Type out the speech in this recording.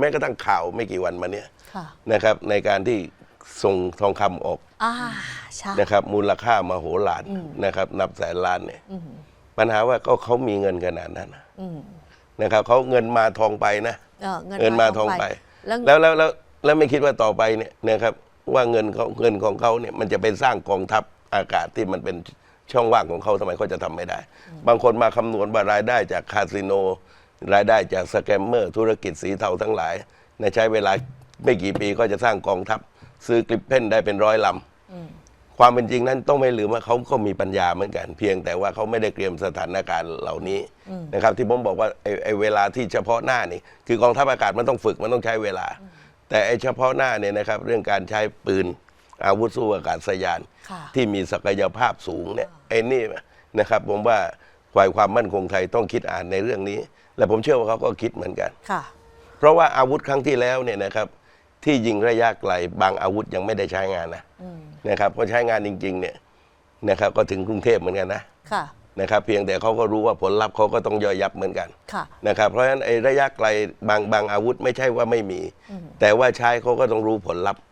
แม้กระทั่งข่าวไม่กี่วันมาเนี้ยค่ะนะครับ ในการที่ส่งทองคำออกอ่าใช่ นะครับ มูลค่ามโหฬารนะครับ นับแสนล้านเนี่ยปัญหาว่าก็เขามีเงินขนาดนั้นนะอืม นะครับเขาเงินมาทองไปนะ เออเงินเงินมาทองไป แล้วแล้วแล้วแล้วแล้วไม่คิดว่าต่อไปเนี่ยนะครับ ว่าเงินเขาเงินของเขาเนี่ยมันจะไปสร้างกองทัพอากาศที่มันเป็นช่องว่างของเขาทำไมเขาจะทำไม่ได้ บางคนมาคำนวณว่ารายได้จากคาสิโน รายได้จากสแกมเมอร์ธุรกิจสีเทาทั้งหลายในใช้เวลาไม่กี่ปีก็จะสร้างกองทัพ ซื้อกริปเพนได้เป็นร้อยลำความเป็นจริงนั้นต้องไม่ลืมว่าเขาก็มีปัญญาเหมือนกัน เพียงแต่ว่าเขาไม่ได้เตรียมสถานการณ์เหล่านี้นะครับ ที่ผมบอกว่าไอ้ไอ้เวลาที่เฉพาะหน้านี่คือกองทัพอากาศมันต้องฝึกมันต้องใช้เวลา แต่ไอ้เฉพาะหน้าเนี่ยนะครับ เรื่องการใช้ปืนอาวุธสู้อากาศยานค่ะที่มีศักยภาพสูงเนี่ยไอ้นี่นะครับผมว่า ฝ่ายความมั่นคงไทยต้องคิดอ่านในเรื่องนี้ และผมเชื่อว่าเขาก็คิดเหมือนกัน ค่ะ เพราะว่าอาวุธครั้งที่แล้วเนี่ยนะครับ ที่ยิงระยะไกลบางอาวุธยังไม่ได้ใช้งานนะนะครับพอใช้งานจริง ๆ เนี่ยนะครับ ก็ถึงกรุงเทพเหมือนกันนะค่ะ นะครับ เพียงแต่เขาก็รู้ว่าผลลัพธ์เขาก็ต้องย่อยยับเหมือนกัน ค่ะ นะครับเพราะฉะนั้นไอ้ระยะไกลบางบางอาวุธไม่ใช่ว่าไม่มี แต่ว่าใช้เขาก็ต้องรู้ผลลัพธ์